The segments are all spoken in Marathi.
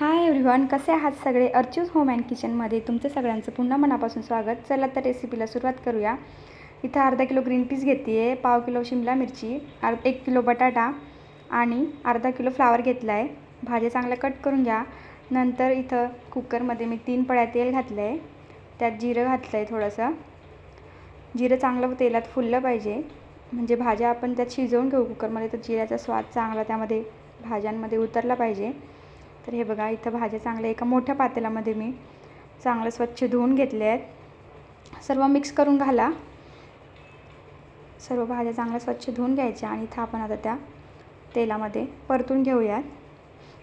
हाय एव्हरीवन कसे आहात सगळे? अर्चूज होम अँड किचनमध्ये तुमचं सगळ्यांचं पुन्हा मनापासून स्वागत. चला तर रेसिपीला सुरुवात करूया. इथं अर्धा किलो ग्रीन पीस घेते आहे पाव किलो शिमला मिरची अर्ध एक किलो बटाटा आणि अर्धा किलो फ्लावर घेतला आहे भाज्या चांगल्या कट करून घ्या. नंतर इथं कुकरमध्ये मी तीन पळ्या तेल घातलं आहे त्यात जिरं घातलं आहे थोडंसं. जिरं चांगलं तेलात फुललं पाहिजे. म्हणजे भाज्या आपण त्यात शिजवून घेऊ कुकरमध्ये तर जिऱ्याचा स्वाद चांगला त्यामध्ये भाज्यांमध्ये उतरला पाहिजे. तर हे बघा इथं भाज्या चांगल्या एका मोठ्या पातेल्यामध्ये मी चांगलं स्वच्छ धुवून घेतले आहेत. सर्व मिक्स करून घाला. सर्व भाज्या चांगल्या स्वच्छ धुवून घ्यायच्या आणि इथं आपण आता त्या तेलामध्ये परतून घेऊयात.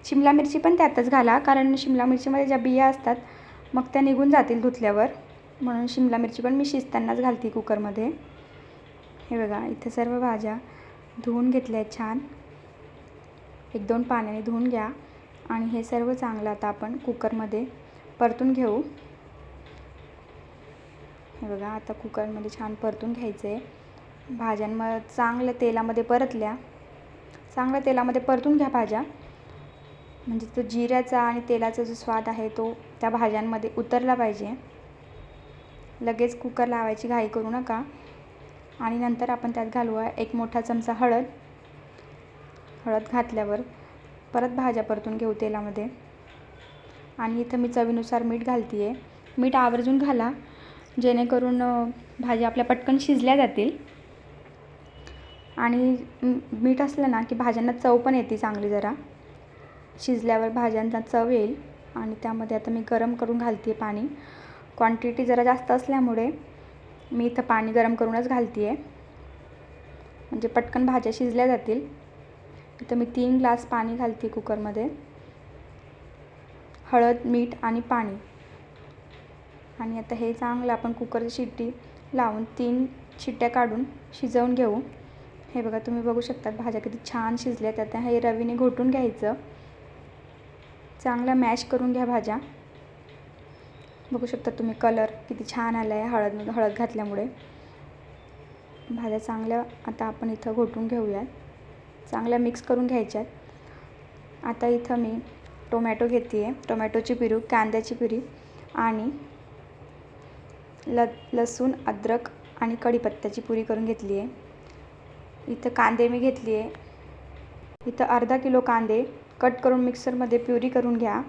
शिमला मिरची पण त्यातच घाला कारण शिमला मिरचीमध्ये ज्या बिया असतात मग त्या निघून जातील धुतल्यावर. म्हणून शिमला मिरची पण मी शिजतानाच घालते कुकरमध्ये. हे बघा इथं सर्व भाज्या धुवून घेतल्या आहेत छान. एक दोन पाण्याने धुवून घ्या. आणि हे सर्व चांगलं आता आपण कुकरमध्ये परतून घेऊ. हे बघा आता कुकरमध्ये छान परतून घ्यायचं आहे भाज्यांम चांगलं तेलामध्ये परतल्या. चांगल्या तेलामध्ये परतून घ्या भाज्या. म्हणजे तो जिऱ्याचा आणि तेलाचा जो स्वाद आहे तो त्या भाज्यांमध्ये उतरला पाहिजे. लगेच कुकर लावायची घाई करू नका. आणि नंतर आपण त्यात घालूया एक मोठा चमचा हळद. हळद घातल्यावर परत भाज्या परतून घेऊ तेलामध्ये. आणि इथं मी चवीनुसार मीठ घालते आहे मीठ आवर्जून घाला. जेणेकरून भाज्या आपल्या पटकन शिजल्या जातील. आणि मीठ असलं ना की भाज्यांना चव पण येते चांगली जरा. शिजल्यावर भाज्यांना चव येईल. आणि त्यामध्ये आता मी गरम करून घालते आहे पाणी. क्वांटिटी जरा जास्त असल्यामुळे मी इथं पाणी गरम करूनच घालते आहे म्हणजे पटकन भाज्या शिजल्या जातील. इथं मी तीन ग्लास पाणी घालते कुकरमध्ये. हळद मीठ आणि पाणी. आणि आता हे चांगलं आपण कुकरची शिट्टी लावून तीन शिट्ट्या काढून शिजवून घेऊ. हे बघा तुम्ही बघू शकतात भाज्या किती छान शिजल्या आहेत. आता हे रवीने घोटून घ्यायचं. चांगला मॅश करून घ्या भाज्या. बघू शकता तुम्ही कलर किती छान आला आहे हळद हळद घातल्यामुळे. भाज्या चांगल्या आता आपण इथं घोटून घेऊयात. चांगल्या मिक्स करून घ्यायच्यात. आता इथं मी टोमॅटो घेते आहे टोमॅटोची पिरू कांद्याची पिरी आणि ल लसूण अद्रक आणि कढीपत्त्याची पुरी करून घेतली आहे इथं कांदे मी घेतली आहे इथं अर्धा किलो कांदे कट करून मिक्सरमध्ये प्युरी करून घ्या.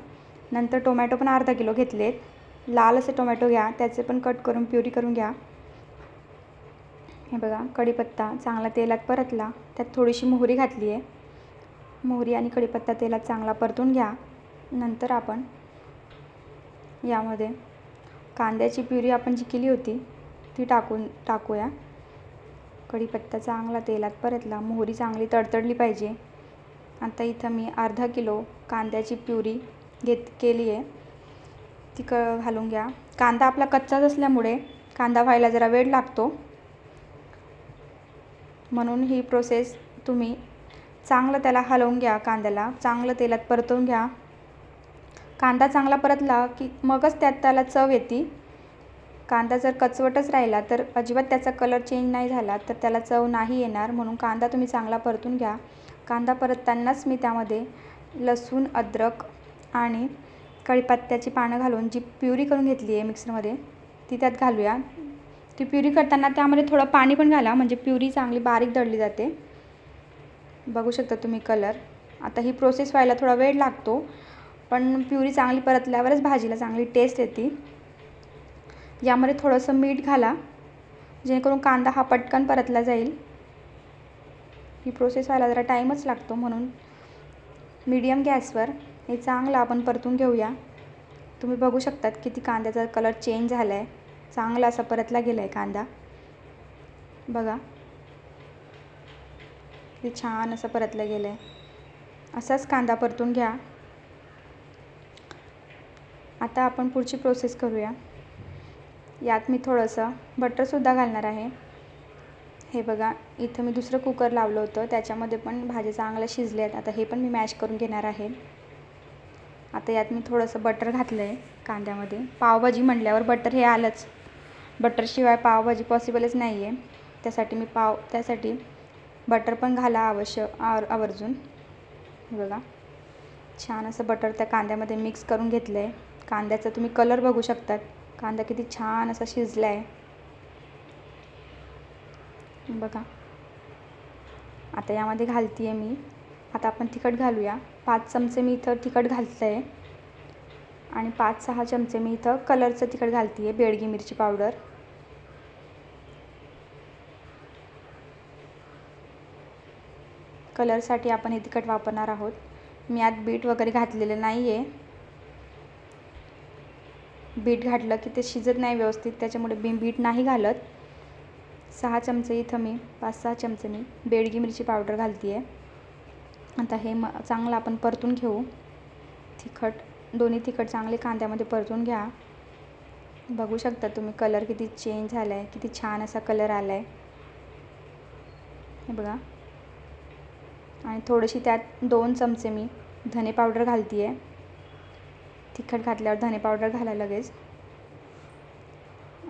नंतर टोमॅटो पण अर्धा किलो घेतलेत. लाल असे टोमॅटो घ्या. त्याचे पण कट करून प्युरी करून घ्या. हे बघा कढीपत्ता चांगला तेलात परतला त्यात थोडीशी मोहरी घातली आहे. मोहरी आणि कढीपत्ता तेलात चांगला परतून घ्या. नंतर आपण यामध्ये कांद्याची प्युरी आपण जी केली होती ती टाकून टाकूया. कढीपत्ता चांगला तेलात परतला मोहरी चांगली तडतडली पाहिजे. आता इथं मी अर्धा किलो कांद्याची प्युरी घेत केली आहे. ती क घालून घ्या. कांदा आपला कच्चाच असल्यामुळे कांदा व्हायला जरा वेळ लागतो. म्हणून ही प्रोसेस तुम्ही चांगलं त्याला हलवून घ्या कांद्याला. चांगलं तेलात परतवून घ्या. कांदा चांगला परतला की मगच त्यात त्याला चव येते. कांदा जर कचवटच राहिला तर अजिबात त्याचा कलर चेंज नाही झाला तर त्याला चव नाही येणार. म्हणून कांदा तुम्ही चांगला परतून घ्या. कांदा परततानाच मी त्यामध्ये लसूण अद्रक आणि कढीपत्त्याची पानं घालून जी प्युरी करून घेतली आहे मिक्सरमध्ये ती त्यात घालूया. ती प्युरी करताना त्यामध्ये थोडं पाणी पण घाला म्हणजे प्युरी चांगली बारीक दळली जाते. बघू शकता तुम्ही कलर. आता ही प्रोसेस व्हायला थोडा वेळ लागतो पण प्युरी चांगली परतल्यावरच भाजीला चांगली टेस्ट येते. यामध्ये थोडंसं मीठ घाला जेणेकरून कांदा हा पटकन परतला जाईल. ही प्रोसेस व्हायला जरा टाईमच लागतो म्हणून. मीडियम गॅसवर हे चांगलं आपण परतून घेऊया. तुम्ही बघू शकतात किती कांद्याचा कलर चेंज झाला आहे चांगला असा परतला गेला आहे कांदा. बघा. ते छान असं परतलं गेलं आहे असाच कांदा परतून घ्या. आता आपण पुढची प्रोसेस करूया. यात मी थोडंसं बटरसुद्धा घालणार आहे. हे बघा इथं मी दुसरं कुकर लावलं होतं. त्याच्यामध्ये पण भाज्या चांगल्या शिजल्या आहेत. आता हे पण मी मॅश करून घेणार आहे. आता यात मी थोडंसं बटर घातलं आहे कांद्यामध्ये. पावभाजी म्हटल्यावर बटर हे आलंच. बटरशिवाय पावभाजी पॉसिबलच नाही आहे त्यासाठी मी पाव त्यासाठी बटर पण घाला अवश्य आवर आवर्जून. बघा. छान असं बटर त्या कांद्यामध्ये मिक्स करून घेतलं आहे कांद्याचा तुम्ही कलर बघू शकतात. कांदा किती छान असा शिजला आहे बघा. आता यामध्ये घालते आहे मी. आता आपण तिखट घालूया. पाच चमचे मी इथं तिखट घालतं आहे आणि पाच सहा चमचे मी इथं कलरचं तिखट घालते आहे बेडगी मिरची पावडर. कलरसाठी आपण हे तिखट वापरणार आहोत. मी आत बीट वगैरे घातलेलं नाही आहे बीट घातलं की ते शिजत नाही व्यवस्थित त्याच्यामुळे बी बीट नाही घालत. सहा चमचे इथं मी पाच सहा चमचे मी बेडगी मिरची पावडर घालते आहे आता हे म चांगलं आपण परतून घेऊ. तिखट. दोन्ही तिखट चांगले कांद्यामध्ये परतून घ्या. बघू शकता तुम्ही कलर किती चेंज झाला आहे किती छान असा कलर आला आहे हे बघा. आणि थोडीशी त्यात दोन चमचे मी धने पावडर घालते आहे तिखट घातल्यावर धने पावडर घाला लगेच.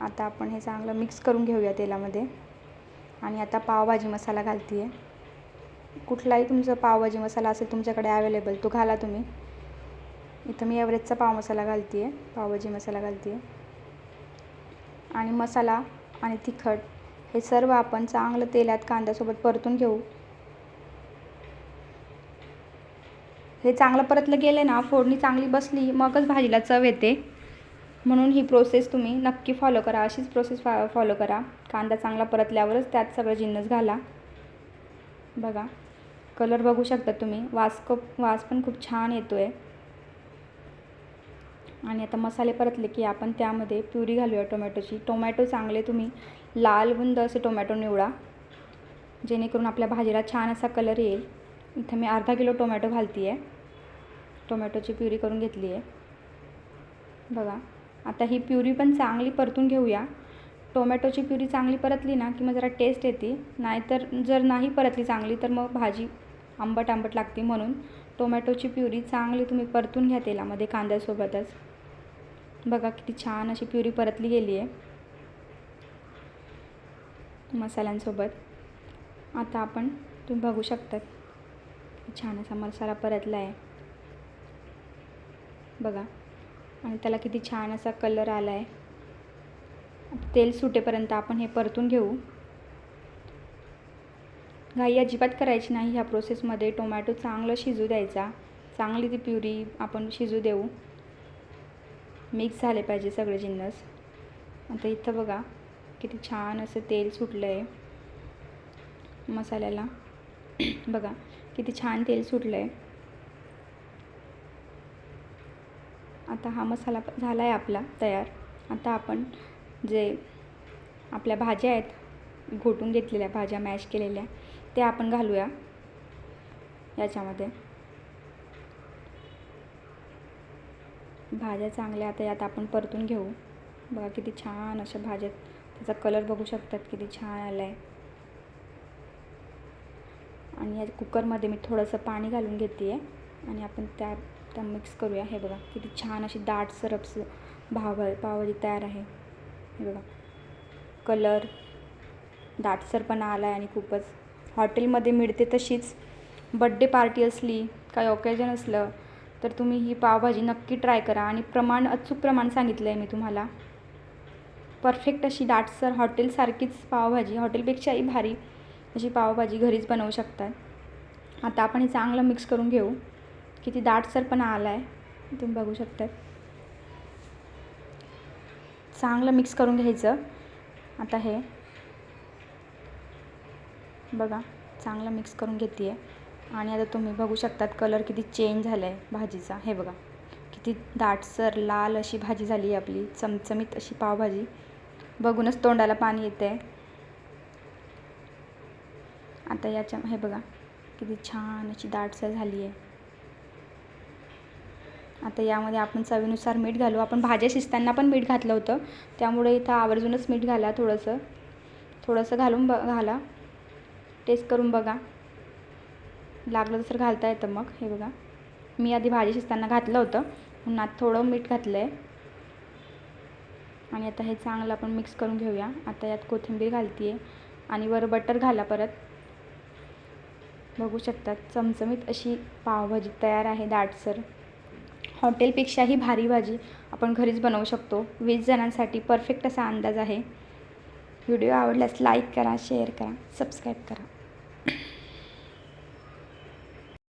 आता आपण हे चांगलं मिक्स करून घेऊया तेलामध्ये. आणि आता पावभाजी मसाला घालते आहे कुठलाही तुमचा पावभाजी मसाला असेल तुमच्याकडे अवेलेबल तो घाला तुम्ही. इथं मी एव्हरेजचा पाव मसाला घालते आहे पावभाजी मसाला घालते आहे आणि मसाला आणि तिखट हे सर्व आपण चांगलं तेलात कांद्यासोबत परतून घेऊ. हे चांगलं परतलं गेलं ना फोडणी चांगली बसली मगच भाजीला चव येते. म्हणून ही प्रोसेस तुम्ही नक्की फॉलो करा. अशीच प्रोसेस फॉ फॉलो करा. कांदा चांगला परतल्यावरच त्यात सगळं जिन्नस घाला. बघा. कलर बघू शकता तुम्ही. वास खूप वास पण खूप छान येतो आहे आणि आता मसाले परतले की आपण त्यामध्ये प्युरी घालूया टोमॅटोची. टोमॅटो चांगले तुम्ही लाल बुंद असे टोमॅटो निवडा. जेणेकरून आपल्या भाजीला छान असा कलर येईल. इथं मी अर्धा किलो टोमॅटो घालते आहे टोमॅटोची प्युरी करून घेतली आहे बघा आता ही प्युरी पण चांगली परतून घेऊया. टोमॅटोची प्युरी चांगली परतली ना की मग जरा टेस्ट येते. नाहीतर जर नाही परतली चांगली तर मग भाजी आंबट आंबट लागते म्हणून. टोमॅटोची प्युरी चांगली तुम्ही परतून घ्या तेलामध्ये कांद्यासोबतच. बघा किती छान अशी प्युरी परतली गेली आहे. मसाल्यांसोबत. आता आपण तुम्ही बघू शकतात. छान असा मसाला परतला आहे बघा. आणि त्याला किती छान असा कलर आला आहे तेल सुटेपर्यंत आपण हे परतून घेऊ. घाई अजिबात करायची नाही ह्या प्रोसेसमध्ये टोमॅटो चांगलं शिजू द्यायचा. चांगली ती प्युरी आपण शिजू देऊ. मिक्स झाले पाहिजे सगळे जिन्नस. आता इथं बघा किती छान असं तेल सुटलं आहे मसाल्याला. बघा किती छान तेल सुटलं आहे आता हा मसाला झाला आहे आपला तयार. आता आपण जे आपल्या भाज्या आहेत घोटून घेतलेल्या भाज्या मॅश केलेल्या त्या आपण घालूया याच्यामध्ये. भाज्या चांगल्या आता यात आपण परतून घेऊ. बघा किती छान अशा भाज्यात त्याचा कलर बघू शकतात किती छान आला आहे आणि या कुकरमध्ये मी थोडंसं पाणी घालून घेते आहे आणि आपण त्या त्या मिक्स करूया. हे बघा किती छान अशी दाट सरप्स भाव पावभाजी तयार आहे. हे बघा कलर दाटसरपणा आला आहे आणि खूपच. हॉटेलमध्ये मिळते तशीच. बड्डे पार्टी असली काही ऑकेजन असलं तर तुम्ही ही पावभाजी नक्की ट्राय करा. आणि प्रमाण अचूक प्रमाण सांगितलं आहे मी तुम्हाला. परफेक्ट अशी दाटसर हॉटेलसारखीच पावभाजी. हॉटेलपेक्षाही भारी अशी पावभाजी घरीच बनवू शकतात. आता आपण हे चांगलं मिक्स करून घेऊ. किती दाटसरपणा आला आहे तुम्ही बघू शकतात. चांगलं मिक्स करून घ्यायचं. आता हे बघा चांगलं मिक्स करून घेते आहे आणि आता तुम्ही बघू शकतात कलर किती चेंज झाला आहे भाजीचा. हे बघा किती दाटसर लाल अशी भाजी झाली आहे आपली चमचमीत अशी पावभाजी. बघूनच तोंडाला पाणी येतं आहे आता याच्या हे बघा किती छान अशी दाटसर झाली आहे. आता यामध्ये आपण चवीनुसार मीठ घालू. आपण भाज्या शिजताना पण मीठ घातलं होतं. त्यामुळे इथं आवर्जूनच मीठ घाला थोडंसं. थोडंसं घालून ब घाला. टेस्ट करून बघा. लागलं तर घालता येतं मग. हे बघा. मी आधी भाजी शिजताना घातलं होतं. म्हणून आता थोडं मीठ घातलं आहे आणि आता हे चांगलं आपण मिक्स करून घेऊया. आता यात कोथिंबीर घालते आहे आणि वर बटर घाला परत. बघू शकतात चमचमीत अशी पावभाजी तयार आहे दाटसर. हॉटेलपेक्षाही भारी भाजी आपण घरीच बनवू शकतो. वीस जणांसाठी परफेक्ट असा अंदाज आहे. व्हिडिओ आवडल्यास लाईक करा शेअर करा सबस्क्राईब करा.